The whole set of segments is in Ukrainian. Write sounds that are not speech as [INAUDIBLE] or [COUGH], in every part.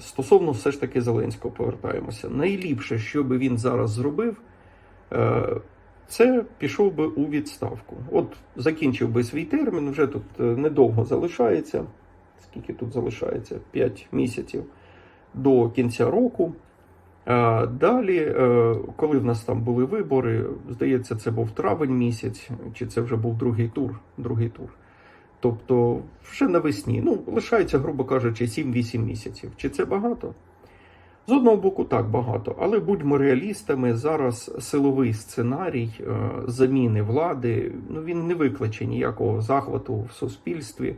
Стосовно все ж таки Зеленського повертаємося. Найліпше, що би він зараз зробив, е, це пішов би у відставку. От закінчив би свій термін, вже тут е, недовго залишається. Скільки тут залишається? 5 місяців до кінця року. А Далі, е, коли в нас там були вибори, здається, це був травень місяць, чи це вже був другий тур. Другий тур. Тобто вже навесні. Ну, лишається, грубо кажучи, 7-8 місяців. Чи це багато? З одного боку, так багато, але будьмо реалістами, зараз силовий сценарій е, заміни влади ну, він не викличе ніякого захвату в суспільстві,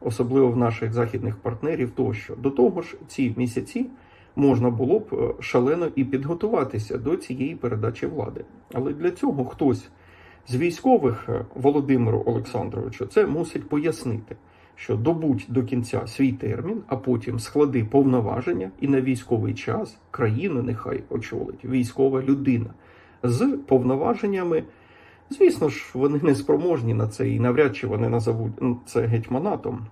особливо в наших західних партнерів тощо. До того ж, ці місяці можна було б е, шалено і підготуватися до цієї передачі влади. Але для цього хтось з військових е, Володимиру Олександровичу це мусить пояснити, що добудь до кінця свій термін, а потім склади повноваження і на військовий час країну нехай очолить військова людина з повноваженнями. Звісно ж, вони не спроможні на це і навряд чи вони назовуть це гетьманатом.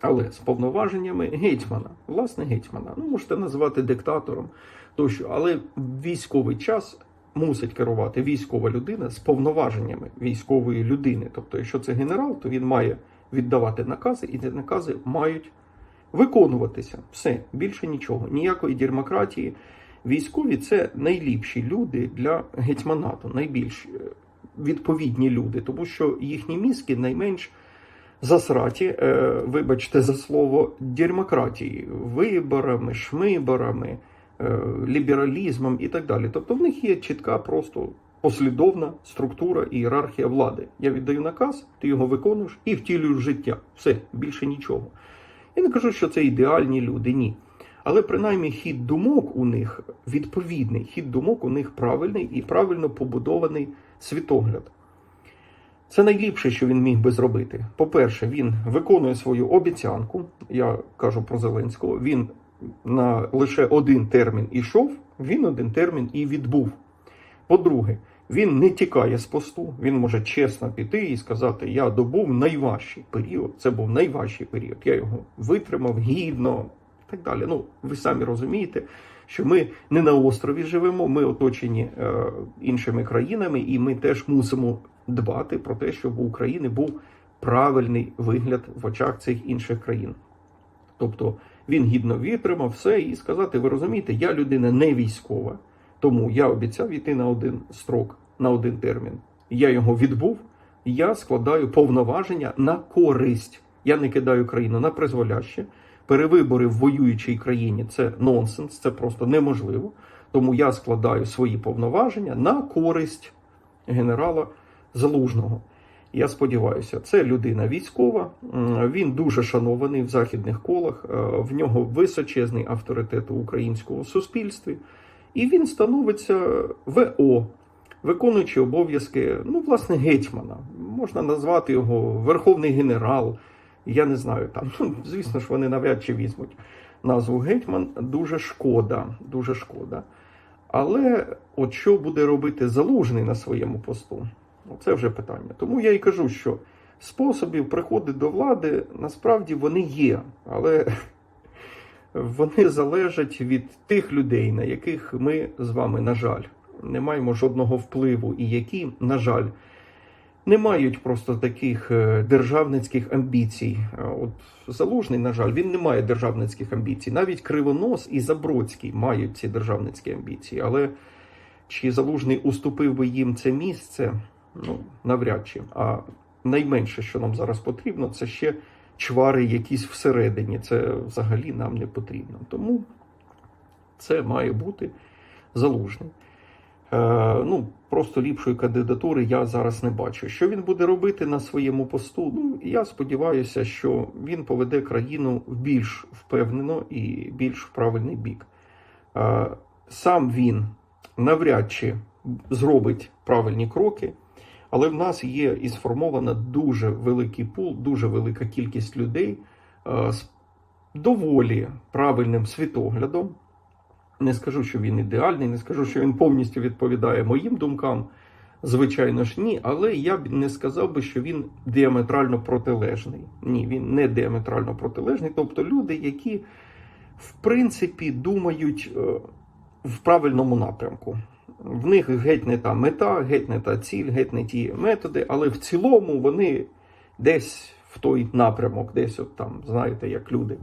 Але з повноваженнями гетьмана, власне, гетьмана. Ну, можете назвати диктатором тощо, але військовий час мусить керувати військова людина з повноваженнями військової людини. Тобто, якщо це генерал, то він має віддавати накази, і ці накази мають виконуватися. Все, більше нічого. Ніякої дермократії. Військові це найліпші люди для гетьманату, найбільш е, відповідні люди, тому що їхні мізки найменш засраті, е, вибачте за слово, дермократії, виборами, шмиборами, лібералізмом і так далі. Тобто в них є чітка, просто послідовна структура і ієрархія влади. Я віддаю наказ, ти його виконуєш і втілюєш в життя. Все, більше нічого. Я не кажу, що це ідеальні люди, ні. Але принаймні хід думок у них відповідний, хід думок у них правильний і правильно побудований світогляд. Це найліпше, що він міг би зробити. По-перше, він виконує свою обіцянку. Я кажу про Зеленського. Він на лише один термін ішов, він один термін і відбув. По-друге, він не тікає з посту, він може чесно піти і сказати: Я добув найважчий період. Це був найважчий період. Я його витримав гідно і так далі. Ну, ви самі розумієте, що ми не на острові живемо, ми оточені е, іншими країнами, і ми теж мусимо дбати про те, щоб у України був правильний вигляд в очах цих інших країн. Тобто він гідно витримав все і сказати: ви розумієте, я людина не військова, тому я обіцяв йти на один строк, на один термін. Я його відбув, я складаю повноваження на користь. Я не кидаю країну на призволяще. Перевибори в воюючій країні це нонсенс, це просто неможливо. Тому я складаю свої повноваження на користь генерала Залужного. Я сподіваюся, це людина військова. Він дуже шанований в західних колах. е, В нього височезний авторитет у українському суспільстві, і він становиться ВО, виконуючи обов'язки, ну, власне, гетьмана. Можна назвати його Верховний генерал. Я не знаю там. Ну, звісно ж, вони навряд чи візьмуть назву гетьман. Дуже шкода, дуже шкода. Але от що буде робити залужний на своєму посту? Ну, Це вже питання. Тому я і кажу, що способів приходу до влади насправді вони є, але [LAUGHS] вони залежать від тих людей, на яких ми з вами, на жаль, не маємо жодного впливу, і які, на жаль, не мають просто таких е, державницьких амбіцій. От Залужний, на жаль, він не має державницьких амбіцій. Навіть Кривонос і Забродський мають ці державницькі амбіції. Але чи Залужний уступив би їм це місце? Ну, навряд чи. А найменше, що нам зараз потрібно, це ще чвари якісь всередині. Це взагалі нам не потрібно. Тому це має бути залужний. Е, ну, просто ліпшої кандидатури я зараз не бачу. Що він буде робити на своєму посту? Ну, я сподіваюся, що він поведе країну більш впевнено і більш в правильний бік. Е, сам він навряд чи зробить правильні кроки, але в нас є і сформована дуже великий пул, дуже велика кількість людей е, з доволі правильним світоглядом. Не скажу, що він ідеальний, не скажу, що він повністю відповідає моїм думкам. Звичайно ж, ні, але я б не сказав би, що він діаметрально протилежний. Ні, він не діаметрально протилежний. Тобто люди, які в принципі, думають е, в правильному напрямку. В них геть не та мета, геть не та ціль, геть не ті методи, але в цілому вони десь в той напрямок, десь от там, знаєте, як люди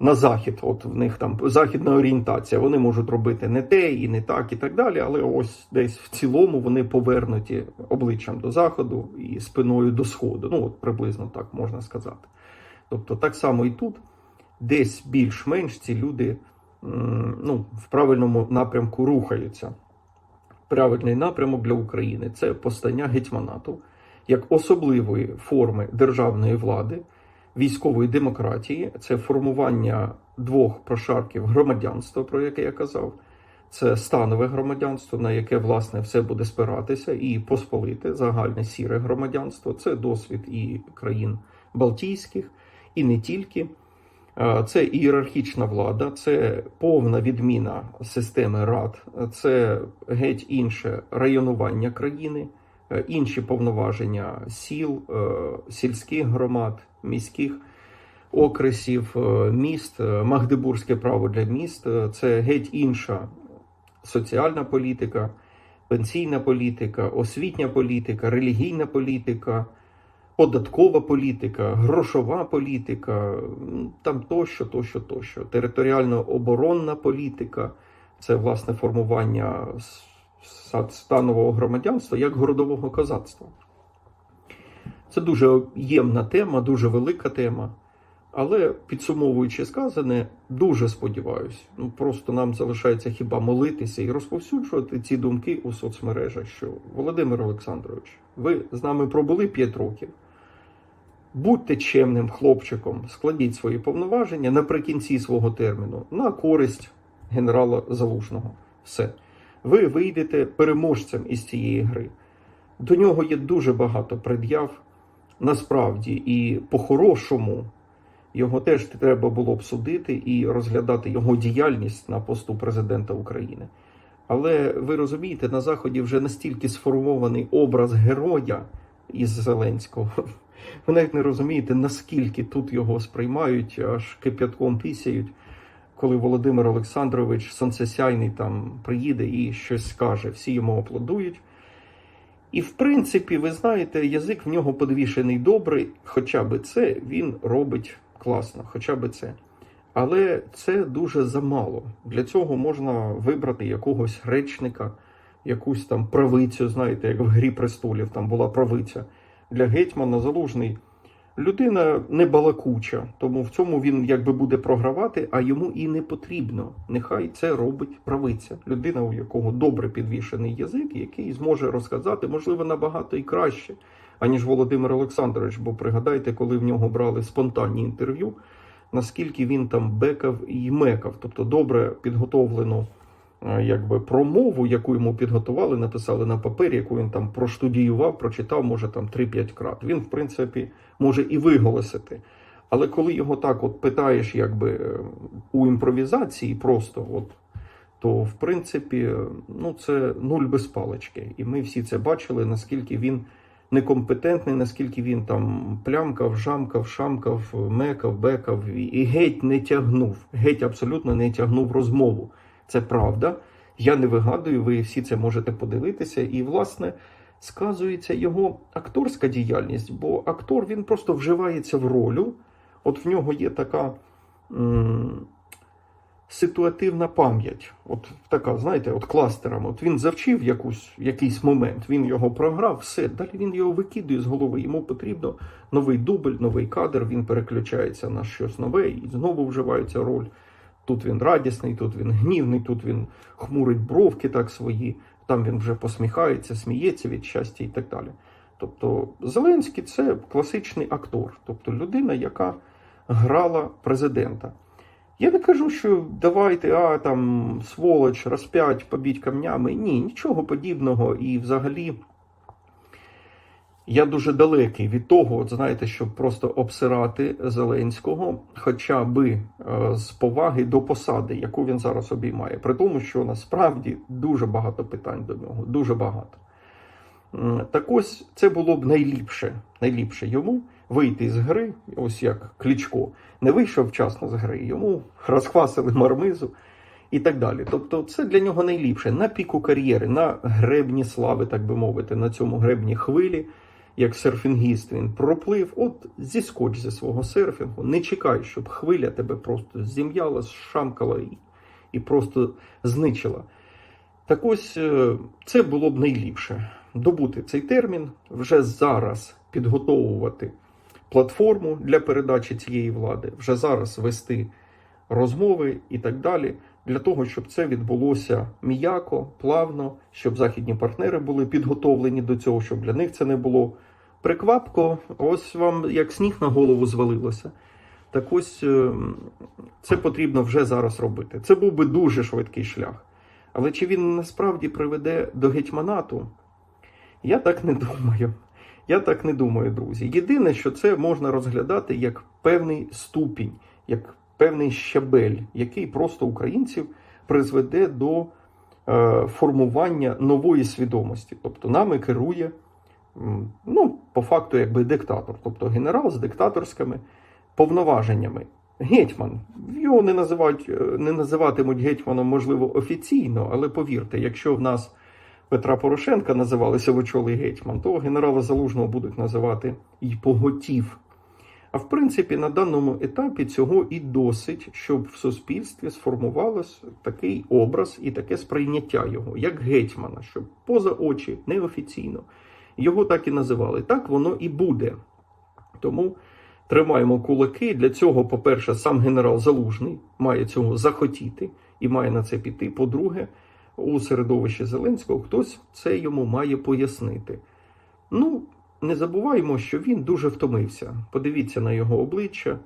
на захід, от в них там західна орієнтація. Вони можуть робити не те і не так, і так далі. Але ось десь в цілому вони повернуті обличчям до заходу і спиною до сходу. Ну, от приблизно так можна сказати. Тобто, так само і тут, десь більш-менш ці люди ну, в правильному напрямку рухаються. Правильний напрямок для України це постання гетьманату як особливої форми державної влади, військової демократії, це формування двох прошарків громадянства, про яке я казав. Це станове громадянство, на яке власне все буде спиратися, і посполите загальне сіре громадянство. Це досвід і країн Балтійських, і не тільки. Е, Це ієрархічна влада, це повна відміна системи рад, це геть інше районування країни, е, інші повноваження сіл, е, сільських громад, міських окресів, міст, Магдебурзьке право для міст. Це геть інша соціальна політика, пенсійна політика, освітня політика, релігійна політика податкова політика, грошова політика, там тощо, тощо, тощо. Територіально-оборонна політика це власне формування станового громадянства як городового козацтва. Це дуже ємна тема, дуже велика тема. Але підсумовуючи сказане, дуже сподіваюся, ну просто нам залишається хіба молитися і розповсюджувати ці думки у соцмережах, що Володимир Олександрович, ви з нами пробули 5 років. Будьте чемним хлопчиком, складіть свої повноваження наприкінці свого терміну на користь генерала Залужного. Все. Ви вийдете переможцем із цієї гри. До нього є дуже багато пред'яв. Насправді, і по-хорошому його теж треба було б судити і розглядати його діяльність на посту президента України. Але ви розумієте, на Заході вже настільки сформований образ героя із Зеленського. Ви навіть не розумієте, наскільки тут його сприймають, аж кип'ятком пісяють, коли Володимир Олександрович сонцесяйний там приїде і щось скаже. Всі йому аплодують. І в принципі, ви знаєте, язик в нього подвішений добрий, хоча би це він робить класно, хоча би це. Але це дуже замало. Для цього можна вибрати якогось речника, якусь там правицю, знаєте, як в Грі престолів там була правиця. Для гетьмана залужний людина не балакуча, тому в цьому він якби буде програвати, а йому і не потрібно. Нехай це робить правиця. Людина, у якого добре підвішений язик, який зможе розказати, можливо, набагато і краще, аніж Володимир Олександрович. Бо пригадайте, коли в нього брали спонтанні інтерв'ю, наскільки він там бекав і мекав, тобто добре підготовлену е, якби промову, яку йому підготували, написали на папері, яку він там проштудіював, прочитав, може там 3-5 крат. Він, в принципі, може і виголосити. Але коли його так от питаєш, якби е, у імпровізації, просто от. То в принципі, е, ну це нуль без палички. І ми всі це бачили, наскільки він некомпетентний, наскільки він там плямкав, жамкав, шамкав, мекав, бекав і геть не тягнув, геть абсолютно не тягнув розмову. Це правда. Я не вигадую, ви всі це можете подивитися. І, власне, сказується його акторська діяльність, бо актор він просто вживається в ролю. От в нього є така. м, Ситуативна пам'ять, от така, знаєте, от кластером. От він завчив якусь, якийсь момент, він його програв, все. Далі він його викидує з голови. Йому потрібно новий дубль, новий кадр. Він переключається на щось нове і знову вживається роль. Тут він радісний, тут він гнівний, тут він хмурить бровки так свої, там він вже посміхається, сміється від щастя і так далі. Тобто Зеленський це класичний актор, тобто людина, яка грала президента. Я не кажу, що давайте, а там сволоч, розп'ять, побіть камнями. Ні, нічого подібного. І взагалі я дуже далекий від того, от знаєте, щоб просто обсирати Зеленського, хоча би е, з поваги до посади, яку він зараз обіймає. При тому, що насправді дуже багато питань до нього, дуже багато. Так ось це було б найліпше, найліпше йому вийти з гри, ось як Кличко, не вийшов вчасно з гри, йому розхвасили мармизу і так далі. Тобто, це для нього найліпше на піку кар'єри, на гребні слави, так би мовити, на цьому гребні хвилі, як серфінгіст він проплив, от зіскоч зі свого серфінгу, не чекай, щоб хвиля тебе просто зім'яла, шамкала і, і просто зничила. Так ось е, це було б найліпше. Добути цей термін, вже зараз підготовувати платформу для передачі цієї влади, вже зараз вести розмови і так далі, для того, щоб це відбулося м'яко, плавно, щоб західні партнери були підготовлені до цього, щоб для них це не було приквапко. Ось вам як сніг на голову звалилося. Так ось е, це потрібно вже зараз робити. Це був би дуже швидкий шлях. Але чи він насправді приведе до гетьманату? Я так не думаю. Я так не думаю, друзі. Єдине, що це можна розглядати як певний ступінь, як певний щабель, який просто українців призведе до е, формування нової свідомості. Тобто нами керує, ну, по факту, якби диктатор, тобто генерал з диктаторськими повноваженнями. Гетьман. Його не називають, е, не називатимуть гетьманом, можливо, офіційно, але повірте, якщо в нас Петра Порошенка називали сивочолий гетьман, то генерала Залужного будуть називати і поготів. А в принципі, на даному етапі цього і досить, щоб в суспільстві сформувалось такий образ і таке сприйняття його, як гетьмана, щоб поза очі неофіційно його так і називали. Так воно і буде. Тому тримаємо кулаки. Для цього, по-перше, сам генерал Залужний має цього захотіти і має на це піти. По-друге, у середовищі Зеленського хтось це йому має пояснити. Ну, не забуваємо, що він дуже втомився. Подивіться на його обличчя.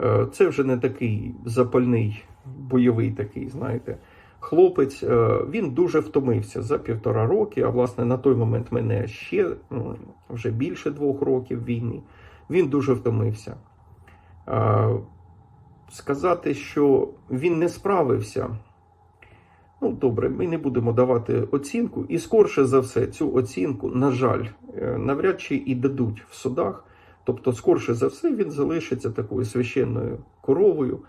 Е, Це вже не такий запальний, бойовий такий, знаєте, хлопець. Е, Він дуже втомився за півтора роки, а власне на той момент мене ще вже більше двох років війни. Він дуже втомився. Е, Сказати, що він не справився. Ну, добре, ми не будемо давати оцінку, і скорше за все, цю оцінку, на жаль, е, навряд чи і дадуть в судах. Тобто, скорше за все, він залишиться такою священною коровою,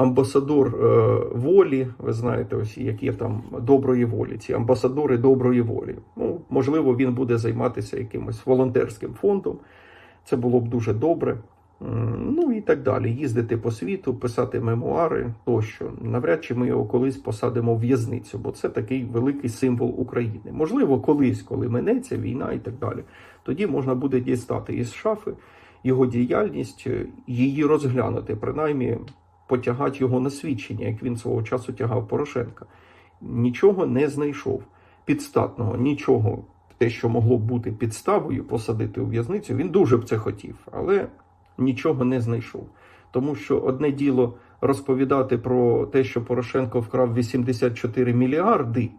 амбасадор е, волі. Ви знаєте, ось які там доброї волі, ці амбасадори доброї волі. Ну, можливо, він буде займатися якимось волонтерським фондом. Це було б дуже добре. Ну і так далі. Їздити по світу, писати мемуари тощо. Навряд чи ми його колись посадимо в в'язницю, бо це такий великий символ України. Можливо, колись, коли минеться війна і так далі, тоді можна буде дістати із шафи його діяльність, е, її розглянути, принаймні потягати його на свідчення, як він свого часу тягав Порошенка. Нічого не знайшов підстатного, нічого. Те, що могло бути підставою посадити у в'язницю, він дуже б це хотів, але нічого не знайшов. Тому що одне діло розповідати про те, що Порошенко вкрав 84 мільярди,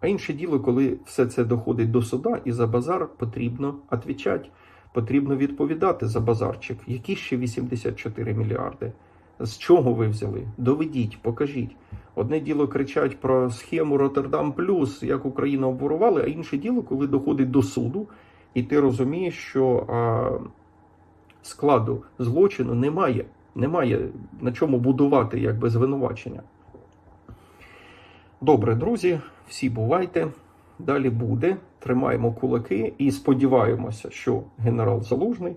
а інше діло, коли все це доходить до суда, і за базар потрібно відповідати, потрібно відповідати за базарчик. Які ще 84 мільярди? З чого ви взяли? Доведіть, покажіть. Одне діло кричать про схему Роттердам Плюс, як Україну обворували, а інше діло, коли доходить до суду, і ти розумієш, що а, складу злочину немає. Немає на чому будувати якби звинувачення. Добре, друзі, всі бувайте. Далі буде. Тримаємо кулаки і сподіваємося, що генерал Залужний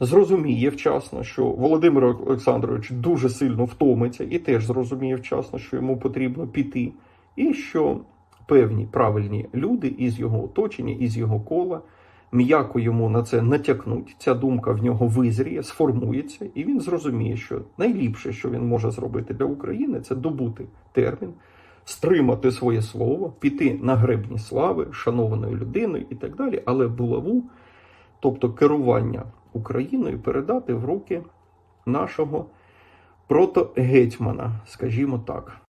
зрозуміє вчасно, що Володимир Олександрович дуже сильно втомиться і теж зрозуміє вчасно, що йому потрібно піти, і що певні правильні люди із його оточення, із його кола м'яко йому на це натякнуть. Ця думка в нього визріє, сформується, і він зрозуміє, що найліпше, що він може зробити для України, це добути термін, стримати своє слово, піти на гребні слави, шанованою людиною і так далі, але булаву, тобто керування Україною, передати в руки нашого протогетьмана, скажімо так.